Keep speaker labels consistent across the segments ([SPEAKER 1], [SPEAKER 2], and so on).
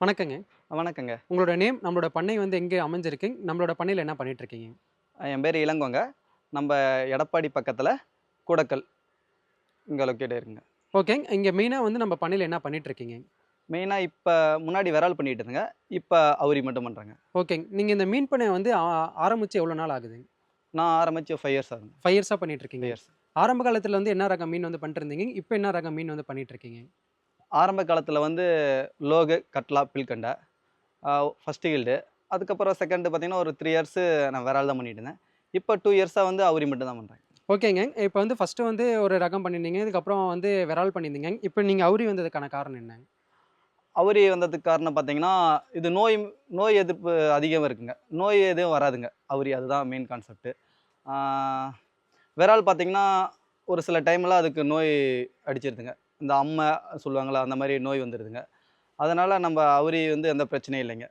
[SPEAKER 1] வணக்கங்க.
[SPEAKER 2] வணக்கங்க.
[SPEAKER 1] உங்களோட நேம் நம்மளோட பண்ணை வந்து எங்கே அமைஞ்சிருக்கு? நம்மளோட பண்ணையில் என்ன பண்ணிட்டு இருக்கீங்க
[SPEAKER 2] என் பேர் இளங்கோங்க. நம்ம எடப்பாடி பக்கத்தில் கூடக்கல் இங்கே லொக்கேட் இருக்குங்க
[SPEAKER 1] ஓகே இங்கே மெயினாக வந்து நம்ம பண்ணையில் என்ன பண்ணிட்டு இருக்கீங்க
[SPEAKER 2] மெயினாக இப்போ முன்னாடி விரால் பண்ணிட்டு இருந்தேங்க. இப்போ அவுரி மட்டும் பண்ணுறேங்க
[SPEAKER 1] ஓகே நீங்கள் இந்த மீன் பண்ணை வந்து ஆ- ஆரம்பிச்சு எவ்வளோ நாள் ஆகுது?
[SPEAKER 2] நான் ஆரம்பித்து ஃபைவ் இயர்ஸ் ஆகுங்க
[SPEAKER 1] ஃபைவ் இயர்ஸாக பண்ணிட்டு இருக்கீங்க
[SPEAKER 2] இயர்ஸ்
[SPEAKER 1] ஆரம்ப காலத்தில் வந்து என்ன ரகம் மீன் வந்து பண்ணிட்டு இருந்தீங்க? இப்போ என்ன ரகம் மீன் வந்து பண்ணிட்டு இருக்கீங்க
[SPEAKER 2] ஆரம்ப காலத்தில் வந்து லோகு கட்லா பில்கண்டை ஃபஸ்ட்டு ஹீல்டு அதுக்கப்புறம் செகண்டு பார்த்தீங்கன்னா ஒரு த்ரீ இயர்ஸு நான் விரால் தான் பண்ணிட்டு இருந்தேன். இப்போ டூ இயர்ஸாக வந்து அவுரி மட்டும் தான் பண்ணுறேன்
[SPEAKER 1] ஓகேங்க. இப்போ வந்து ஃபஸ்ட்டு வந்து ஒரு ரகம் பண்ணியிருந்தீங்க. இதுக்கப்புறம் வந்து விரால் பண்ணியிருந்தீங்க. இப்போ நீங்கள் அவுரி வந்ததுக்கான காரணம் என்ன?
[SPEAKER 2] அவுரி வந்ததுக்கு காரணம் பார்த்தீங்கன்னா இது நோய் நோய் எதிர்ப்பு அதிகம் இருக்குங்க. நோய் எதுவும் வராதுங்க. அவுரி அதுதான் மெயின் கான்செப்ட்டு விரால் பார்த்தீங்கன்னா ஒரு சில டைமில் அதுக்கு நோய் அடிச்சிருதுங்க. இந்த அம்மை சொல்லுவாங்களா அந்த மாதிரி நோய் வந்துடுதுங்க அதனால் நம்ம அவுரி வந்து எந்த பிரச்சனையும் இல்லைங்க.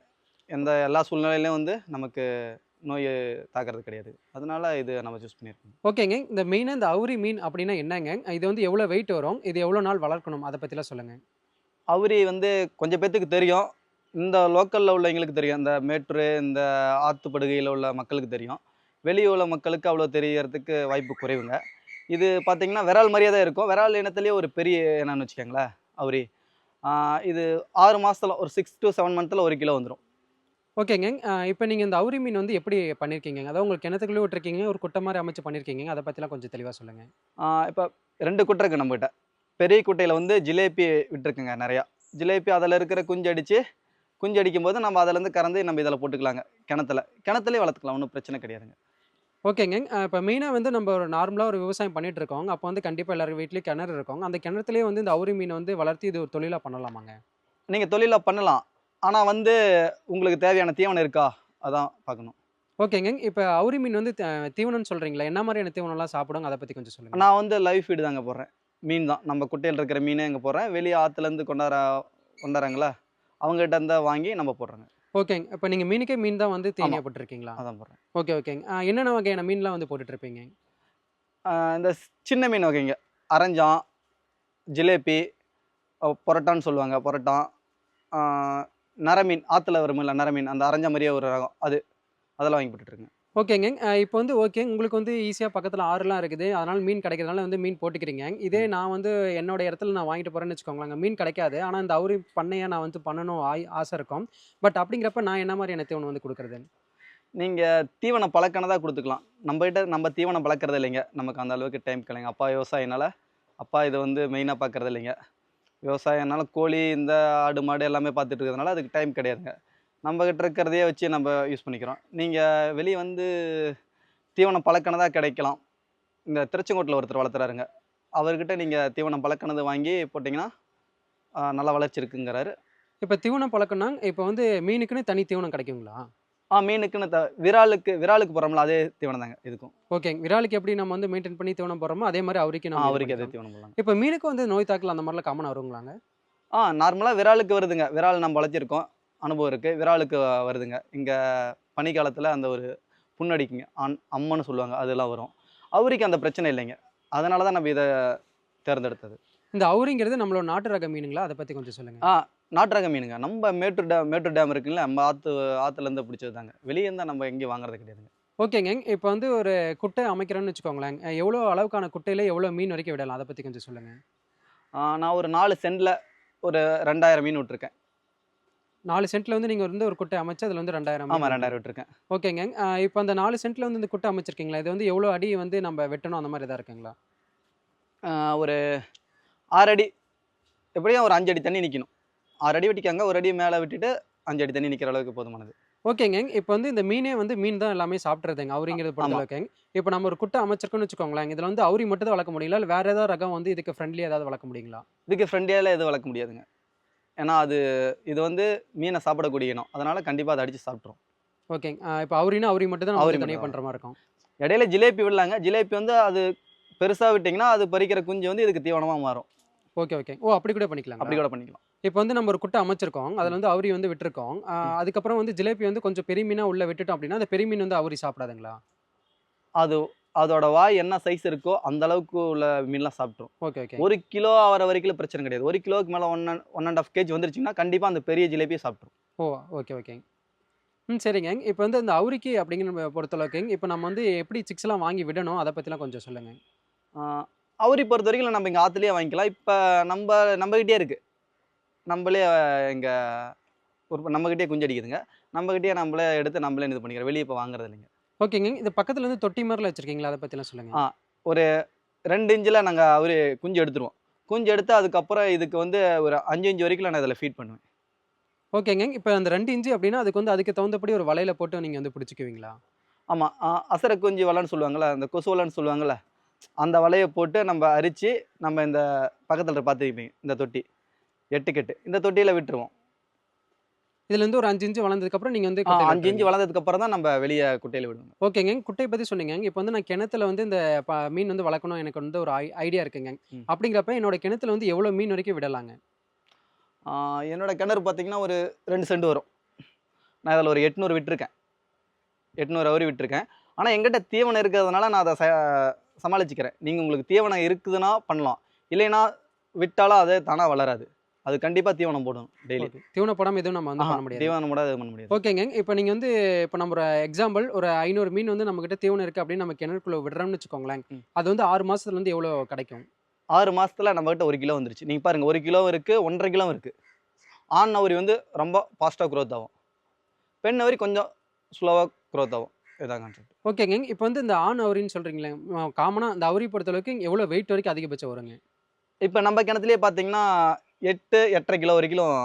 [SPEAKER 2] எந்த எல்லா சூழ்நிலையிலையும் வந்து நமக்கு நோய் தாக்குறது கிடையாது. அதனால இது நம்ம சூஸ் பண்ணியிருக்கோம்
[SPEAKER 1] ஓகேங்க. இந்த மெயினாக இந்த அவுரி மீன் அப்படின்னா என்னங்க? இது வந்து எவ்வளோ வெயிட் வரும்? இது எவ்வளோ நாள் வளர்க்கணும்? அதை பற்றிலாம் சொல்லுங்கள்
[SPEAKER 2] அவுரி வந்து கொஞ்சம் பேர்த்துக்கு தெரியும். இந்த லோக்கலில் உள்ளவங்களுக்கு தெரியும். இந்த மேட்டூர் இந்த ஆற்றுப்படுகையில் உள்ள மக்களுக்கு தெரியும். வெளியே உள்ள மக்களுக்கு அவ்வளோ தெரியறதுக்கு வாய்ப்பு குறைவுங்க. இது பார்த்தீங்கன்னா விரால் மாதிரியே தான் இருக்கும். விரால் இனத்துலேயே ஒரு பெரிய இனம்னு வச்சுக்கோங்களேன் அவுரி. இது ஆறு மாதத்தில் ஒரு சிக்ஸ் to செவன் மந்த்தில் ஒரு கிலோ வந்துடும்
[SPEAKER 1] ஓகேங்க இப்போ நீங்கள் இந்த அவுரி மீன் வந்து எப்படி பண்ணியிருக்கீங்க அதாவது உங்களுக்கு கிணத்துக்குள்ளே விட்டுருக்கீங்க ஒரு குட்டை மாதிரி அமைச்சு பண்ணியிருக்கீங்க அதை பற்றிலாம் கொஞ்சம் தெளிவாக சொல்லுங்கள்
[SPEAKER 2] இப்போ ரெண்டு குட்டை இருக்குது நம்மகிட்ட. பெரிய குட்டையில் வந்து ஜிலேபி விட்டுருக்குங்க நிறையா. ஜிலேபி அதில் இருக்கிற குஞ்சு அடித்து குஞ்சு அடிக்கும் போது நம்ம அதுலேருந்து கறந்து நம்ம இதில் போட்டுக்கலாங்க. கிணத்துல. கிணத்துலேயே வளர்த்துக்கலாம் ஒன்றும் பிரச்சனை கிடையாதுங்க.
[SPEAKER 1] ஓகேங்க. இப்போ மெயினாக வந்து நம்ம ஒரு நார்மலாக ஒரு விவசாயம் பண்ணிட்டு இருக்கோம் அப்போ வந்து கண்டிப்பாக எல்லாரும் வீட்லேயும் கிணறு இருக்கும். அந்த கிணத்துலேயே வந்து இந்த அவுரி மீனை வந்து வளர்த்து இது ஒரு தொழிலாக பண்ணலாமாங்க?
[SPEAKER 2] நீங்கள் தொழிலாக பண்ணலாம். ஆனால் வந்து உங்களுக்கு தேவையான தீவனம் இருக்கா? அதான் பார்க்கணும்.
[SPEAKER 1] ஓகேங்க. இப்போ அவுரி மீன் வந்து தீவனம்னு சொல்கிறீங்களா என்ன மாதிரியான தீவனம்லாம் சாப்பிடுங்க அதை பற்றி கொஞ்சம் சொல்லுங்கள்
[SPEAKER 2] நான் வந்து லைவ் ஃபீடு தாங்க போடுறேன். மீன் தான். நம்ம குட்டையில் இருக்கிற மீனே இங்கே போடுறேன். வெளியே ஆற்றுலேருந்து கொண்டார கொண்டாடுறாங்களா அவங்ககிட்ட இருந்தால் வாங்கி நம்ம போடுறோங்க.
[SPEAKER 1] ஓகேங்க. இப்போ நீங்கள் மீனுக்கே மீன் தான் வந்து. தேனியாக போட்டிருக்கீங்களா?
[SPEAKER 2] அதான் போடுறேன்.
[SPEAKER 1] ஓகே ஓகேங்க. என்னென்ன வகையான மீன்லாம் வந்து போட்டுட்ருப்பீங்க?
[SPEAKER 2] இந்த சின்ன மீன் வகைங்க. அரஞ்சான் ஜிலேபி பொரோட்டான்னு சொல்லுவாங்க பொரோட்டான் நரமீன் ஆற்றுல வருமில்ல நரமீன். அந்த அரஞ்ச மாதிரியே ஒரு ரகம். அது அதெல்லாம் வாங்கி போட்டுட்ருங்க
[SPEAKER 1] ஓகேங்க. இப்போ வந்து ஓகே உங்களுக்கு வந்து ஈஸியாக பக்கத்தில் ஆறுலாம் இருக்குது. அதனால் மீன் கிடைக்கிறதுனால வந்து மீன் போட்டுக்கிறீங்க. இதே நான் வந்து என்னோட இடத்துல நான் வாங்கிட்டு போகிறேன்னு வச்சுக்கோங்களேன். மீன் கிடைக்காது. ஆனால் இந்த அவுரி பண்ணையை நான் வந்து பண்ணணும் ஆய் ஆசை இருக்கும். பட் அப்படிங்கிறப்ப நான் என்ன மாதிரியான தீவனம் வந்து கொடுக்குறது?
[SPEAKER 2] நீங்கள் தீவனம் பழக்கினதாக கொடுத்துக்கலாம். நம்மகிட்ட நம்ம தீவனம் பழக்கிறது இல்லைங்க. நமக்கு அந்த அளவுக்கு டைம் கிடைங்க. அப்பா விவசாயினால அப்பா இதை வந்து மெயினாக பார்க்கறது இல்லைங்க. விவசாயம்னால கோழி இந்த ஆடு மாடு எல்லாமே பார்த்துட்டு இருக்கிறதுனால அதுக்கு டைம் கிடையாதுங்க. நம்மகிட்ட இருக்கிறதையே வச்சு நம்ம யூஸ் பண்ணிக்கிறோம். நீங்கள் வெளியே வந்து தீவனம் பழக்கினதாக கிடைக்கலாம். இந்த திருச்செங்கோட்டில் ஒருத்தர் வளர்த்துறாருங்க. அவர்கிட்ட நீங்கள் தீவனம் பழக்கினது வாங்கி போட்டிங்கன்னா நல்லா வளர்ச்சி இருக்குங்கிறாரு.
[SPEAKER 1] இப்போ தீவனம் பழக்கம்னா இப்போ வந்து மீனுக்குன்னு தனி தீவனம் கிடைக்குங்களா?
[SPEAKER 2] ஆ மீனுக்குன்னு த விராலுக்கு விராலுக்கு போகிறோம்ல அதே தீவனம் தாங்க இதுக்கும்.
[SPEAKER 1] ஓகேங்க விராலுக்கு எப்படி நம்ம வந்து மெயின்டைன் பண்ணி தீவனம் போடுறோமோ அதே மாதிரி அவருக்கு நம்ம
[SPEAKER 2] அவருக்கு அதே தீவனம் போடலாம்.
[SPEAKER 1] இப்போ மீனுக்கு வந்து நோய் தாக்கல் அந்த மாதிரிலாம் காமனாக வருங்களாங்க?
[SPEAKER 2] ஆ நார்மலாக விராலுக்கு வருதுங்க. விரால் நம்ம வளர்த்திருக்கோம். அனுபவம் இருக்குது விராலுக்கு வருதுங்க. இங்கே பனிக்காலத்தில் அந்த ஒரு புண்ணடிக்குங்க. அன் அம்மன்னு சொல்லுவாங்க. அதெல்லாம் வரும். அவருக்கு அந்த பிரச்சனை இல்லைங்க. அதனால தான் நம்ம இதை தேர்ந்தெடுத்தது.
[SPEAKER 1] இந்த அவுரிங்கிறது நம்மளோட நாட்டு ரக மீனுங்களா? அதை பற்றி கொஞ்சம் சொல்லுங்கள்
[SPEAKER 2] ஆ நாட்டு ரக மீனுங்க. நம்ம மேட்டூர் டேம் மேட்டூர் டேம் இருக்குல்ல நம்ம ஆற்று ஆற்றுலேருந்து பிடிச்சது தாங்க வெளியே இருந்தால் நம்ம எங்கேயும் வாங்குறது கிடையாதுங்க.
[SPEAKER 1] ஓகேங்க. இப்போ வந்து ஒரு குட்டை அமைக்கிறோன்னு வச்சுக்கோங்களேன் எவ்வளோ அளவுக்கான குட்டையில எவ்வளோ மீன் வரைக்கும் விடலாம்? அதை பற்றி கொஞ்சம் சொல்லுங்கள்
[SPEAKER 2] நான் ஒரு நாலு சென்டில் ஒரு ரெண்டாயிரம் மீன் விட்டுருக்கேன்.
[SPEAKER 1] நாலு சென்ட்ல வந்து நீங்கள் வந்து ஒரு குட்டை அமைச்சு அதில் வந்து ரெண்டாயிரம்
[SPEAKER 2] ஆமாம் ரெண்டாயிரம் விட்டுருக்கேன்.
[SPEAKER 1] ஓகேங்க. இப்போ அந்த நாலு சென்ட்ல வந்து இந்த குட்டை அமைச்சிருக்கீங்களா? இது வந்து எவ்வளோ அடி வந்து நம்ம வெட்டணும் அந்த மாதிரி தான் இருக்குங்களா?
[SPEAKER 2] ஒரு ஆறு அடி எப்படியும் ஒரு அஞ்சு அடி தண்ணி நிற்கணும் ஆறு அடி வெட்டிக்காங்க ஒரு அடி மேலே விட்டுட்டு அஞ்சு அடி தண்ணி நிற்கிற அளவுக்கு போதுமானது.
[SPEAKER 1] ஓகேங்க. இப்போ வந்து இந்த மீனே வந்து மீன் தான் எல்லாமே சாப்பிட்றதுங்க அவுரிங்கிறது பொறுத்த
[SPEAKER 2] ஆமா.
[SPEAKER 1] அளவுக்கு இப்போ நம்ம ஒரு குட்டை அமைச்சிருக்கோம்னு வச்சுக்கோங்களேன் இதில் வந்து அவுரி மட்டும் தான் வளர்க்க முடியல இல்லை வேற ஏதாவது ரகம் வந்து இதுக்கு ஃப்ரெண்ட்லி ஏதாவது வளர்க்க முடியுங்களா?
[SPEAKER 2] இதுக்கு ஃப்ரெண்டியால் எதுவும் வளர்க்க முடியாதுங்க. ஏன்னா அது இது வந்து மீனை சாப்பிடக்கூடிய இனம் அதனால கண்டிப்பாக அதை அடித்து சாப்பிட்ரும்
[SPEAKER 1] ஓகேங்க இப்போ அவுரினா அவுரி மட்டும் தான்
[SPEAKER 2] அவுரி
[SPEAKER 1] தனியாக பண்ணுற மாதிரி இருக்கும்.
[SPEAKER 2] இடையில ஜிலேபி விடலாங்க. ஜிலேபி வந்து அது பெருசாக விட்டிங்கன்னா அது பறிக்கிற குஞ்சு வந்து இதுக்கு தீவனமாக மாறும்.
[SPEAKER 1] Okay okay. ஓ அப்படி கூட பண்ணிக்கலாம்
[SPEAKER 2] அப்படி கூட பண்ணிக்கலாம்.
[SPEAKER 1] இப்போ வந்து நம்ம ஒரு குட்டை அமைச்சிருக்கோம். அதில் வந்து அவுரி வந்து விட்டுருக்கோம். அதுக்கப்புறம் வந்து ஜிலேபி வந்து கொஞ்சம் பெரிய மீனாக உள்ள விட்டுட்டோம் அப்படின்னா அந்த பெரிய மீன் வந்து அவுரி சாப்பிடாதுங்களா?
[SPEAKER 2] அது அதோட வாய் என்ன சைஸ் இருக்கோ அந்த அளவுக்கு உள்ள மீன்லாம் சாப்பிட்ரும்
[SPEAKER 1] ஓகே ஓகே.
[SPEAKER 2] ஒரு கிலோ ஆகிற வரைக்கும் பிரச்சனை கிடையாது. ஒரு கிலோவுக்கு மேலே one one and half kg வந்துருச்சுன்னா கண்டிப்பாக அந்த பெரிய ஜிலேபியை சாப்பிட்ரும்
[SPEAKER 1] ஓ ஓகே ஓகேங்க ம் சரிங்க. இப்போ வந்து இந்த அவுரிக்கி அப்படிங்கிற பொறுத்தளவுக்குங்க இப்போ நம்ம வந்து எப்படி சிக்ஸ்லாம் வாங்கி விடணும்? அதை பற்றிலாம் கொஞ்சம் சொல்லுங்க.
[SPEAKER 2] அவரி பொறுத்த வரைக்கும் நம்ம இங்கே ஆற்றுலேயே வாங்கிக்கலாம். இப்போ நம்ம நம்மகிட்டே இருக்குது நம்மளே இங்கே ஒரு நம்மகிட்டே குஞ்சு அடிக்குதுங்க. நம்மகிட்டயே நம்மளே எடுத்து நம்மளே இது பண்ணிக்கிறோம். வெளியே இப்போ வாங்குறது இல்லைங்க.
[SPEAKER 1] ஓகேங்க. இது பக்கத்துல இருந்து தொட்டி மாதிரில வச்சிருக்கீங்களா? அதை பற்றிலாம் சொல்லுங்க.
[SPEAKER 2] ஆ. ரெண்டு இன்ச்சில் நாங்கள் அவர் குஞ்சு எடுத்துருவோம். குஞ்சு எடுத்து அதுக்கப்புறம் இதுக்கு வந்து ஒரு அஞ்சு இன்ச்சு வரைக்கும் நான் இதில் ஃபீட் பண்ணுவேன்.
[SPEAKER 1] ஓகேங்க. இப்போ அந்த ரெண்டு இன்ச்சு அப்படின்னா அதுக்கு வந்து அதுக்கு தகுந்தபடி ஒரு வலையில போட்டு நீங்கள் வந்து பிடிச்சிக்குவீங்களா?
[SPEAKER 2] ஆமாம் அசர குஞ்சு வலைன்னு சொல்லுவாங்கள்ல அந்த கொசு வலைன்னு சொல்லுவாங்கள்ல அந்த வலையை போட்டு நம்ம அரிச்சு நம்ம இந்த பக்கத்தில் பார்த்துக்கிப்பீங்க இந்த தொட்டி. எட்டு கெட்டு. இந்த தொட்டியில் விட்டுருவோம்.
[SPEAKER 1] இதுல இருந்து ஒரு அஞ்சு இன்ச்சு வளர்ந்ததுக்கப்புறம் நீங்கள் வந்து
[SPEAKER 2] அஞ்சு இன்ச்சு
[SPEAKER 1] விட்டுருவீங்க.
[SPEAKER 2] வளர்ந்ததுக்கு அப்புறம் தான் நம்ம வெளியே குட்டையில் விடுவோம்
[SPEAKER 1] ஓகேங்க. குட்டை பற்றி சொன்னீங்க. இப்போ வந்து நான் கிணத்துல வந்து இந்த ப- மீன் வந்து வளர்க்கணும். எனக்கு வந்து ஒரு ஐடியா இருக்குங்க. அப்படிங்கிறப்ப என்னோட கிணத்துல வந்து எவ்வளோ மீன் வரைக்கும் விடலாங்க?
[SPEAKER 2] என்னோட கிணறு பார்த்தீங்கன்னா ஒரு ரெண்டு சென்ட் வரும். நான் அதில் ஒரு எட்நூறு விட்டுருக்கேன். எட்நூறு அவரி விட்டுருக்கேன். ஆனால் எங்கிட்ட தீவனம் இருக்கிறதுனால நான் அதை ச சமாளிச்சுக்கிறேன். நீங்கள் உங்களுக்கு தீவனம் இருக்குதுன்னா பண்ணலாம். இல்லைன்னா விட்டாலும் அதே தானாக வளராது. அது கண்டிப்பாக தீவனம் போடணும் டெய்லி
[SPEAKER 1] ஓகே தீவன போடாமல் எதுவும் நம்ம வந்து பண்ண முடியாது.
[SPEAKER 2] தீவனம் கூட இது பண்ண முடியாது.
[SPEAKER 1] ஓகேங்க இப்போ நீங்கள் வந்து இப்போ நம்ம எக்ஸாம்பிள் ஒரு ஐநூறு மீன் வந்து நம்மக்கிட்ட தீவனம் இருக்குது அப்படின்னு நம்ம கிணறுக்குள்ள விடுறோம்னு வச்சுக்கோங்களேன். அது வந்து ஆறு மாசத்துல இருந்து எவ்வளோ கிடைக்கும்?
[SPEAKER 2] ஆறு மாசத்துல நம்மகிட்ட ஒரு கிலோ வந்துருச்சு. நீங்கள் பாருங்கள் ஒரு கிலோ இருக்குது ஒன்றரை கிலோ இருக்குது ஆண் அவரி வந்து ரொம்ப ஃபாஸ்ட்டாக க்ரோத் ஆகும். பெண் அவரி கொஞ்சம் ஸ்லோவாக க்ரோத் ஆகும். இதான் கான்செப்ட்
[SPEAKER 1] ஓகேங்க இப்போ வந்து இந்த ஆண் அவுரின்னு சொல்கிறீங்களே காமனாக இந்த அவுரி பொறுத்தளவுக்கு எவ்வளோ வெயிட் வரைக்கும் அதிகபட்சம் வருங்க?
[SPEAKER 2] இப்போ நம்ம கிணத்துலேயே பார்த்தீங்கன்னா எட்டு எட்டரை கிலோ வரைக்கும்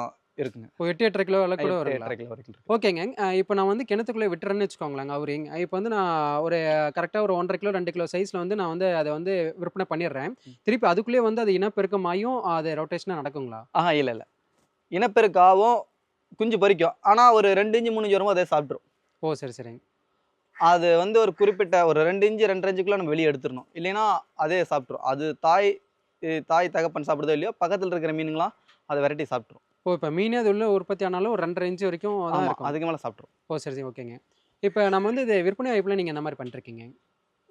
[SPEAKER 2] இருக்குங்க.
[SPEAKER 1] இப்போ எட்டு எட்டரை கிலோ எல்லாம் கூட வருங்களா?
[SPEAKER 2] எட்டரை கிலோ வரைக்கும்
[SPEAKER 1] ஓகேங்க. இப்போ நான் வந்து கிணத்துக்குள்ளே விட்டுறேன்னு வச்சுக்கோங்களேன் அவரிங் இப்போ வந்து நான் ஒரு கரெக்டாக ஒரு ஒன்றரை கிலோ ரெண்டு கிலோ சைஸில் வந்து நான் வந்து அதை வந்து விற்பனை பண்ணிடுறேன். திருப்பி அதுக்குள்ளேயே வந்து அது இனப்பெருக்கமாயும் அது ரொட்டேஷனாக நடக்குங்களா?
[SPEAKER 2] ஆஹா இல்லை இல்லை. இனப்பெருக்காவும் குஞ்சு பறிக்கும். ஆனால் ஒரு ரெண்டு இன்ச்சு மூணு இன்ச்சு வரும்போது அதே சாப்பிட்ரும்
[SPEAKER 1] ஓ சரி சரிங்க
[SPEAKER 2] அது வந்து ஒரு குறிப்பிட்ட ஒரு ரெண்டு இன்ச்சு ரெண்டரை இன்ச்சுக்குள்ள நம்ம வெளியே எடுத்துடணும். இல்லைன்னா அதே சாப்பிட்ரும் அது தாய் தாய் தகப்பன் சாப்பிடுதோ இல்லையோ பக்கத்தில் இருக்கிற மீனுங்களாம் அதை விரட்டி சாப்பிட்ரும்
[SPEAKER 1] ஓ இப்போ மீனே அது உள்ள உற்பத்தி ஆனாலும் ஒரு ரெண்டரை இன்ச்சு வரைக்கும்
[SPEAKER 2] அதுக்கு மேலே சாப்பிட்ரும்
[SPEAKER 1] ஓ சரி சரி ஓகேங்க இப்போ நம்ம வந்து இது விற்பனை வாய்ப்பில் நீங்கள் என்ன மாதிரி பண்ணிருக்கீங்க?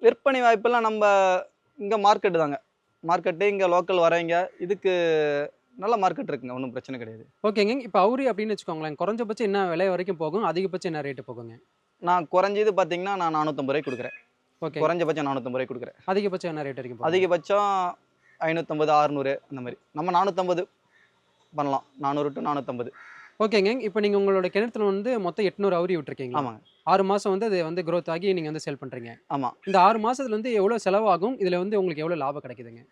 [SPEAKER 2] விற்பனை வாய்ப்பெல்லாம் நம்ம இங்கே மார்க்கெட்டு தாங்க. மார்க்கெட்டு இங்கே லோக்கல் வரவங்க இதுக்கு நல்ல மார்க்கெட் இருக்குங்க ஒன்றும் பிரச்சனை கிடையாது.
[SPEAKER 1] ஓகேங்க இப்போ அவுரி அப்படின்னு வச்சுக்கோங்களேன் குறைஞ்சபட்சம் என்ன விலை வரைக்கும் போகும்? அதிகபட்சம் என்ன ரேட்டு போகுங்க?
[SPEAKER 2] நான் குறைஞ்சது பார்த்தீங்கன்னா நான் நானூற்றம்பது ரூபாய் கொடுக்குறேன்.
[SPEAKER 1] ஓகே
[SPEAKER 2] குறைஞ்சபட்சம் நானூற்றம்பது ரூபாய் கொடுக்குறேன்.
[SPEAKER 1] அதிகபட்சம் என்ன ரேட் வரைக்கும்
[SPEAKER 2] அதிகபட்சம் ஐநூற்றம்பது அறுநூறு அந்த மாதிரி. நம்ம நானூற்றம்பது பண்ணலாம். நானூறு டு நானூற்றம்பது
[SPEAKER 1] ஓகேங்க இப்போ நீங்கள் உங்களோட கிணத்துல வந்து மொத்தம் எட்நூறு அவுரி விட்டுருக்கீங்க.
[SPEAKER 2] ஆமாங்க.
[SPEAKER 1] ஆறு மாதம் வந்து அது வந்து growth ஆகி நீங்கள் வந்து சேல் பண்ணுறீங்க
[SPEAKER 2] ஆமாம்
[SPEAKER 1] இந்த ஆறு மாசத்துல வந்து எவ்வளோ செலவாகும்? இதில் வந்து உங்களுக்கு எவ்வளோ லாபம் கிடைக்குதுங்க?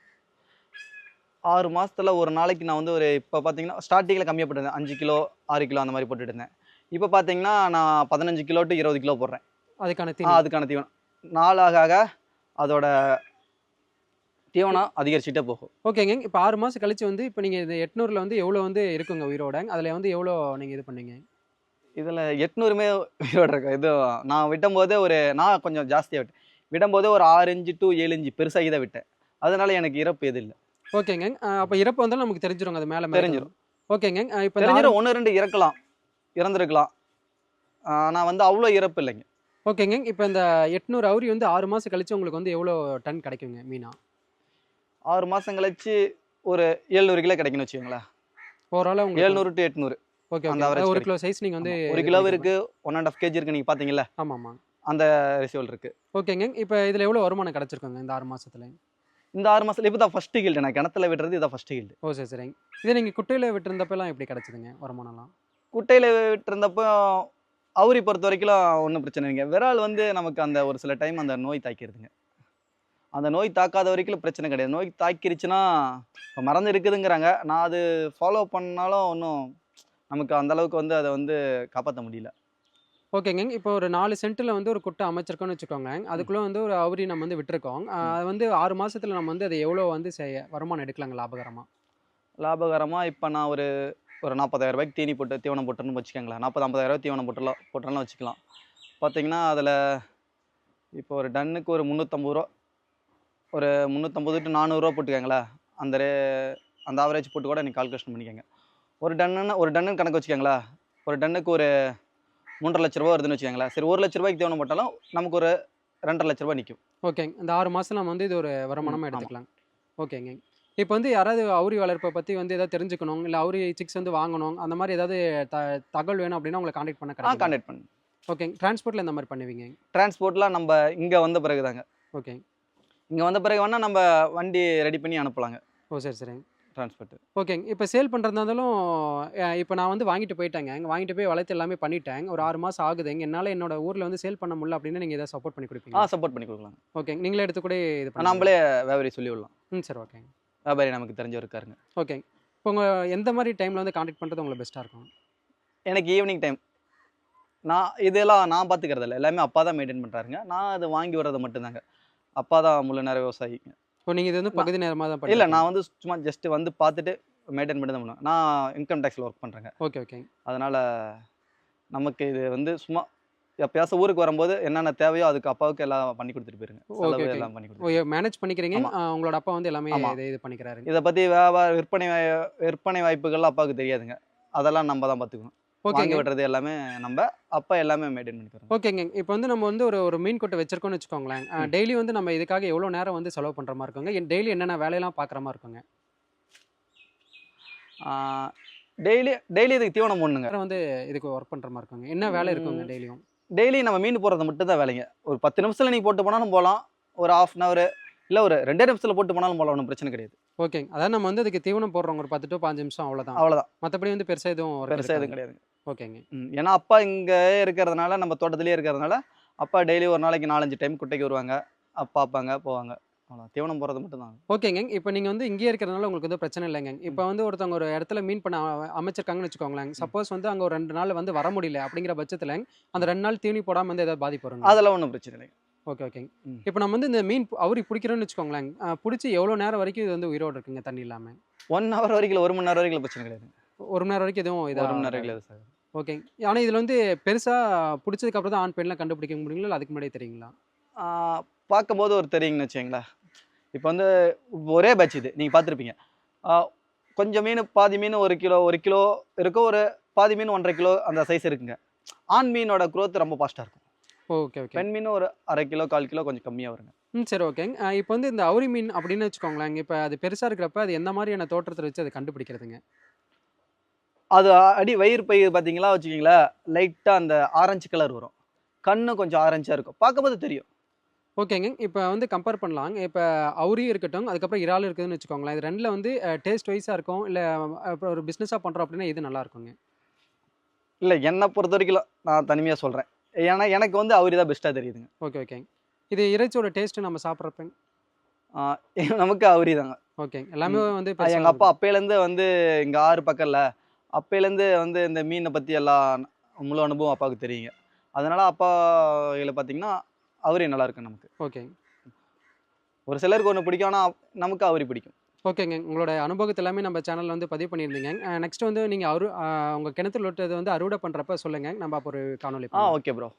[SPEAKER 2] ஆறு மாசத்துல ஒரு நாளைக்கு நான் வந்து ஒரு இப்போ பார்த்தீங்கன்னா ஸ்டார்டிங்கில் கம்மியாக போட்டிருந்தேன். அஞ்சு கிலோ ஆறு கிலோ அந்த மாதிரி போட்டுட்டு இருந்தேன். இப்போ பார்த்தீங்கன்னா நான் பதினஞ்சு கிலோ டு இருபது கிலோ போடுறேன்.
[SPEAKER 1] அதுக்கான தீனி.
[SPEAKER 2] அதுக்கான தீவனம். நாளாக ஆக அதோட தீவனம் அதிகரிச்சுட்டே போகும்.
[SPEAKER 1] ஓகேங்க இப்போ ஆறு மாதம் கழிச்சு வந்து இப்போ நீங்கள் இந்த எட்நூறில் வந்து எவ்வளோ வந்து இருக்குங்க உயிரோட? அதில் வந்து எவ்வளோ நீங்கள் இது பண்ணீங்க?
[SPEAKER 2] இதில் எட்நூறுமே உயிரோட இருக்கு. இது நான் விட்டும் போதே ஒரு நான் கொஞ்சம் ஜாஸ்தியாக விட்டேன். விடும்போதே ஒரு ஆறு இன்ச்சு டு ஏழு இன்ச்சு பெருசாகி தான் விட்டேன். அதனால எனக்கு இறப்பு எது இல்லை.
[SPEAKER 1] ஓகேங்க அப்போ இறப்பு வந்தாலும் நமக்கு தெரிஞ்சிருங்க அது மேலே
[SPEAKER 2] தெரிஞ்சிரும்.
[SPEAKER 1] ஓகேங்க இப்போ
[SPEAKER 2] தெரிஞ்சிடும் ஒன்று ரெண்டு இறக்கலாம். இறந்துருக்கலாம். ஆனால் வந்து அவ்வளோ இறப்பு இல்லைங்க.
[SPEAKER 1] ஓகேங்க இப்போ இந்த எட்நூறு அவுரி வந்து ஆறு மாதம் கழிச்சு உங்களுக்கு வந்து எவ்வளோ டன் கிடைக்குங்க மீனா?
[SPEAKER 2] ஆறு மாதம் கழிச்சு ஒரு ஏழ்நூறு கிலோ கிடைக்குன்னு வச்சுக்கோங்களேன்.
[SPEAKER 1] உங்களுக்கு
[SPEAKER 2] ஏழ்நூறு டு எட்நூறு
[SPEAKER 1] ஓகே
[SPEAKER 2] அந்த average
[SPEAKER 1] ஒரு. கிலோ சைஸ் நீங்கள் வந்து
[SPEAKER 2] ஒரு கிலோ இருக்கு ஒன் அண்ட் ஆஃப் கேஜி இருக்கு நீங்கள் பார்த்தீங்கல்ல
[SPEAKER 1] ஆமாம். ஆமாம்
[SPEAKER 2] அந்த ரிசீவல் இருக்கு.
[SPEAKER 1] ஓகேங்க. இப்போ இதில் எவ்வளோ வருமானம் கிடச்சிருக்குங்க இந்த ஆறு மாசத்துல?
[SPEAKER 2] இந்த ஆறு மாசத்துல இப்போ தான் ஃபர்ஸ்ட் ஹீல்டு நான் கிணத்துல விடுறது இதான் ஃபர்ஸ்ட் ஹீல்டு
[SPEAKER 1] ஓ சரி சரிங்க. இதே நீங்கள் குட்டையில் விட்டுருந்தப்பெல்லாம் எப்படி கிடச்சிதுங்க வருமானம்லாம்?
[SPEAKER 2] குட்டையில் விட்டுருந்தப்போ அவுரி பொறுத்த வரைக்கும் ஒன்றும் பிரச்சனை இல்லைங்க. விரால் வந்து நமக்கு அந்த ஒரு சில டைம் அந்த நோய் தாக்கிடுதுங்க அந்த நோய் தாக்காத வரைக்கும் பிரச்சனை கிடையாது. நோய் தாக்கிருச்சுன்னா இப்போ மறந்து இருக்குதுங்கிறாங்க. நான் அது ஃபாலோ பண்ணாலும் ஒன்றும் நமக்கு அந்த அளவுக்கு வந்து அதை வந்து காப்பாற்ற முடியல.
[SPEAKER 1] ஓகேங்க. இப்போ ஒரு நாலு சென்ட்டில் வந்து ஒரு குட்டை அமைச்சிருக்கோம்னு வச்சுக்கோங்க. அதுக்குள்ளே வந்து ஒரு அவுரி நம்ம வந்து விட்டுருக்கோம். அது வந்து ஆறு மாசத்துல நம்ம வந்து அதை எவ்வளோ வந்து செய்ய வருமானம் எடுக்கலாங்க லாபகரமாக
[SPEAKER 2] லாபகரமாக இப்போ நான் ஒரு ஒரு நாற்பதாயிரம் ரூபாய்க்கு தீனி போட்டு தீவனம் போட்டுன்னு வச்சுக்கோங்களேன். நாற்பது ஐம்பதாயிரம் தீவனம் போட்டுலாம் போட்டுலாம் வச்சுக்கலாம். பார்த்தீங்கன்னா அதில் இப்போ ஒரு டன்னுக்கு ஒரு முந்நூற்றம்பது ரூபா ஒரு முந்நூற்றம்பது டு நானூறுரூவா போட்டுக்கோங்களேன் அந்த ரே அந்த ஆவரேஜ் போட்டு கூட நீங்கள் கால்குலேஷன் பண்ணிக்கோங்க. ஒரு டன்னுன்னு ஒரு டன்னு கணக்கு வச்சுக்கோங்களேன் ஒரு டன்னுக்கு ஒரு மூன்றரை லட்ச ரூபா வருதுன்னு வச்சுக்கோங்களேன் சரி ஒரு லட்ச ரூபாய்க்கு தீவனம் போட்டாலும் நமக்கு ஒரு ரெண்டரை லட்ச ரூபாய் நிற்கும்
[SPEAKER 1] ஓகேங்க. இந்த ஆறு மாதம் நம்ம வந்து இது ஒரு வருமானமாக. எடுத்துக்கலாம். ஓகேங்க. இப்போ வந்து யாராவது அவுரி வளர்ப்பை பற்றி வந்து ஏதாவது தெரிஞ்சுக்கணும் இல்லை அவுரி சிக்ஸ் வந்து வாங்கணும் அந்த மாதிரி ஏதாவது த தகவல் வேணும் அப்படின்னா உங்களை காண்டாக்ட் பண்ண
[SPEAKER 2] ஆ
[SPEAKER 1] கிடைக்கும்?
[SPEAKER 2] கான்டாக்ட் பண்ணு.
[SPEAKER 1] ஓகேங்க. டிரான்ஸ்போர்ட்டில் இந்த மாதிரி பண்ணுவீங்க?
[SPEAKER 2] டிரான்ஸ்போர்ட்லாம் நம்ம இங்கே வந்த பிறகு தாங்க
[SPEAKER 1] ஓகே
[SPEAKER 2] இங்கே வந்த பிறகு வேணால் நம்ம வண்டி ரெடி பண்ணி அனுப்பலாங்க.
[SPEAKER 1] ஓ சரி சரிங்க
[SPEAKER 2] டிரான்ஸ்போர்ட்
[SPEAKER 1] ஓகேங்க. இப்போ சேல் பண்ணுறதா இருந்தாலும் இப்போ நான் வந்து வாங்கிட்டு போயிட்டேங்க. இங்கே வாங்கிட்டு போய் வளர்த்து எல்லாமே பண்ணிட்டேன். ஒரு ஆறு மாதம் ஆகுதுங்க என்னால் என்னோட ஊரில் வந்து சேல் பண்ண முடியல அப்படின்னு நீங்கள் ஏதாவது சப்போர்ட் பண்ணி
[SPEAKER 2] ஆ
[SPEAKER 1] கொடுப்பீங்க
[SPEAKER 2] சப்போர்ட் பண்ணி கொடுக்கலாம்.
[SPEAKER 1] ஓகேங்க. நீங்களே எடுத்து கூட இது
[SPEAKER 2] நம்மளே வியாபாரி சொல்லி விடலாம்
[SPEAKER 1] ம் சரி ஓகேங்க.
[SPEAKER 2] வியாபாரி நமக்கு தெரிஞ்சவர் இருக்காருங்க.
[SPEAKER 1] ஓகேங்க. இப்போ உங்கள் எந்த மாதிரி டைமில் வந்து காண்டாக்ட் பண்ணுறது உங்களுக்கு பெஸ்ட்டாக இருக்கும்?
[SPEAKER 2] எனக்கு ஈவினிங் டைம் நான் இதெல்லாம் நான் பார்த்துக்கிறது இல்லை எல்லாமே அப்பா தான் மெயின்டைன் பண்ணுறாருங்க நான் அது வாங்கி வர்றது மட்டும்தாங்க. அப்பா தான் முழு நேர விவசாயிங்க.
[SPEAKER 1] இப்போ நீங்கள் இது வந்து பகுதி நேரமாக தான்
[SPEAKER 2] இல்லை நான் வந்து சும்மா ஜஸ்ட் வந்து பார்த்துட்டு மெயின்டைன் பண்ணி தான் பண்ணுவேன். நான் இன்கம் டேக்ஸில் ஒர்க் பண்ணுறேங்க
[SPEAKER 1] ஓகே ஓகேங்க
[SPEAKER 2] அதனால் நமக்கு இது வந்து சும்மா எப்பயாச்சும் ஊருக்கு வரும்போது என்னென்ன தேவையோ அதுக்கு அப்பாவுக்கு எல்லாம் பண்ணி கொடுத்துட்டு போயிருங்க.
[SPEAKER 1] Okay, okay.
[SPEAKER 2] எல்லாம் பண்ணி
[SPEAKER 1] ஓ
[SPEAKER 2] கொடுத்துரு
[SPEAKER 1] மேனேஜ் பண்ணிக்கிறீங்க? உங்களோட அப்பா வந்து எல்லாமே. இது இது பண்ணிக்கிறாருங்க.
[SPEAKER 2] இதை பற்றி வியாபார விற்பனை விற்பனை வாய்ப்புகள்லாம் அப்பாவுக்கு தெரியாதுங்க. அதெல்லாம் நம்ம தான் பார்த்துக்கணும். வாங்கி
[SPEAKER 1] ஓகேங்க
[SPEAKER 2] விடுறது எல்லாமே நம்ம அப்பா எல்லாமே மெயின்டைன் பண்ணி தரோம்
[SPEAKER 1] ஓகேங்க. இப்போ வந்து நம்ம வந்து ஒரு ஒரு மீன் கொட்டை வச்சிருக்கோம்னு வச்சுக்கோங்களேன். டெய்லி வந்து நம்ம இதுக்காக எவ்வளோ நேரம் வந்து செலவு பண்ணுற மாதிரி இருக்குங்க? டெய்லி என்னென்ன வேலையெல்லாம் பார்க்குற மாதிரி இருக்குங்க?
[SPEAKER 2] டெய்லி டெய்லி இதுக்கு தீவனம் போடணுங்க
[SPEAKER 1] வந்து இதுக்கு ஒர்க் பண்ணுற மாதிரி இருக்குங்க. என்ன வேலை இருக்குங்க. டெய்லியும்
[SPEAKER 2] டெய்லி நம்ம மீன் போடுறது மட்டும் தான் வேலைங்க. ஒரு பத்து நிமிஷத்தில் நீங்கள் போட்டு போனாலும் போகலாம். ஒரு ஆஃப் அன் ஹவர் இல்லை ஒரு ரெண்டே நிமிஷத்தில் போட்டு போனாலும் போகலாம். ஒன்றும் பிரச்சனை கிடையாது.
[SPEAKER 1] ஓகேங்க. அதாவது நம்ம வந்து இதுக்கு தீவனம் போடுறோம் ஒரு பத்து டு பாஞ்சு நிமிஷம் அவ்வளோதான்
[SPEAKER 2] அவ்வளோதான்
[SPEAKER 1] மற்றபடி வந்து பெருசாக எதுவும்
[SPEAKER 2] பெருசாக எதுவும். கிடையாது
[SPEAKER 1] ஓகேங்க.
[SPEAKER 2] ஏன்னா அப்பா இங்கே இருக்கிறதுனால நம்ம தோட்டத்திலேயே இருக்கிறதுனால அப்பா டெய்லி ஒரு நாளைக்கு நாலஞ்சு டைம் குட்டைக்கு வருவாங்க. அப்பா பார்ப்பாங்க போவாங்க. அவ்வளோ தீவனம் போகிறது மட்டும்தான்
[SPEAKER 1] ஓகேங்க. இப்போ நீங்கள் வந்து இங்கேயே இருக்கிறதுனால உங்களுக்கு வந்து பிரச்சனை இல்லைங்க. இப்போ வந்து ஒருத்தவங்க ஒரு இடத்துல மீன் பண்ண அமைச்சிருக்காங்கன்னு வச்சுக்கோங்களேன். சப்போஸ் வந்து அங்கே ஒரு ரெண்டு நாள் வந்து வர முடியல அப்படிங்கிற பட்சத்தில் அந்த ரெண்டு நாள் தீனி போடாமல் வந்து ஏதாவது பாதிப்பு வருங்க
[SPEAKER 2] அதெல்லாம் ஒன்றும் பிரச்சனை இல்லைங்க.
[SPEAKER 1] ஓகே ஓகேங்க. இப்போ நம்ம வந்து இந்த மீன் அவரி பிடிக்கிறோம்னு வச்சுக்கோங்களேன் பிடிச்சி எவ்வளோ நேரம் வரைக்கும் இது வந்து உயிரோடு இருக்குங்க தண்ணி இல்லாமல்
[SPEAKER 2] ஒன் ஹவர் வரைக்கும் ஒரு மணி நேரம் வரைக்கும் பிரச்சனை கிடையாது.
[SPEAKER 1] ஒரு மணி நேரம் வரைக்கும் எதுவும்
[SPEAKER 2] ஒரு மணி நேரம் வரைக்கும் சார்.
[SPEAKER 1] ஓகேங்க ஆனால் இதில் வந்து பெருசாக பிடிச்சதுக்கு அப்புறம் தான் ஆண் பெண்லாம் கண்டுபிடிக்க முடியுங்களா? அதுக்கு முன்னாடியே தெரியுங்களா?
[SPEAKER 2] பார்க்கும்போது ஒரு தெரியுங்கன்னு வச்சுங்களேன் இப்போ வந்து ஒரே பேட்ச் இது நீங்கள் பார்த்துருப்பீங்க. கொஞ்சம் மீன் பாதி மீன் ஒரு கிலோ ஒரு கிலோ இருக்கும் ஒரு பாதி மீன் ஒன்றரை கிலோ அந்த சைஸ் இருக்குங்க. ஆண் மீனோட growth ரொம்ப ஃபாஸ்ட்டாக இருக்கும்.
[SPEAKER 1] Okay okay.
[SPEAKER 2] பெண் மீன் ஒரு அரை கிலோ கால் கிலோ கொஞ்சம் கம்மியாக வருங்க.
[SPEAKER 1] ம் சரி ஓகேங்க இப்போ வந்து இந்த அவுரி மீன் அப்படின்னு வச்சுக்கோங்களேன் இப்போ அது பெருசாக இருக்கிறப்ப அது எந்த மாதிரியான தோற்றத்தை வச்சு அதை கண்டுபிடிக்கிறதுங்க?
[SPEAKER 2] அது அடி வயிறு பயிர் பார்த்தீங்களா வச்சுக்கிங்களேன் லைட்டாக அந்த ஆரஞ்சு கலர் வரும். கண்ணு கொஞ்சம் ஆரஞ்சாக இருக்கும். பார்க்கும்போது தெரியும்.
[SPEAKER 1] ஓகேங்க. இப்போ வந்து கம்பேர் பண்ணலாம். இப்போ அவுரி இருக்கட்டும் அதுக்கப்புறம் இறால் இருக்குதுன்னு வச்சுக்கோங்களேன். இது ரெண்டில் வந்து டேஸ்ட் வைஸாக இருக்கும் இல்லை அப்புறம் ஒரு பிஸ்னஸாக பண்ணுறோம் அப்படின்னா இது நல்லா இருக்குங்க?
[SPEAKER 2] இல்லை என்னை பொறுத்த வரைக்கும் நான் தனிமையாக சொல்கிறேன் ஏன்னா எனக்கு வந்து அவரி தான் பெஸ்ட்டாக தெரியுதுங்க.
[SPEAKER 1] ஓகே ஓகேங்க இது இறைச்சியோட டேஸ்ட்டு நம்ம சாப்பிட்றப்ப?
[SPEAKER 2] ஆஹ் நமக்கு அவரி தாங்க.
[SPEAKER 1] ஓகே எல்லாமே வந்து
[SPEAKER 2] எங்கள் அப்பா அப்பையிலேருந்து வந்து இங்கே ஆறு பக்கம்ல அப்பையிலேருந்து வந்து இந்த மீனை பற்றி எல்லாம் முழு அனுபவம் அப்பாவுக்கு தெரியுங்க. அதனால அப்பா இதில் பார்த்தீங்கன்னா அவரி நல்லா இருக்கு நமக்கு.
[SPEAKER 1] ஓகே
[SPEAKER 2] ஒரு சிலருக்கு ஒன்று பிடிக்கும் ஆனால் நமக்கு அவரி பிடிக்கும்.
[SPEAKER 1] ஓகேங்க. உங்களோட அனுபவத்தை எல்லாமே நம்ம சேனலில் வந்து பதிவு பண்ணியிருந்தீங்க. நெக்ஸ்ட் வந்து நீங்கள் அரு உங்கள் கிணத்துல விட்டது வந்து அறுவடை பண்ணுறப்ப சொல்லுங்கள் நம்ம அப்போ ஒரு காணொலி
[SPEAKER 2] ஆ. Okay bro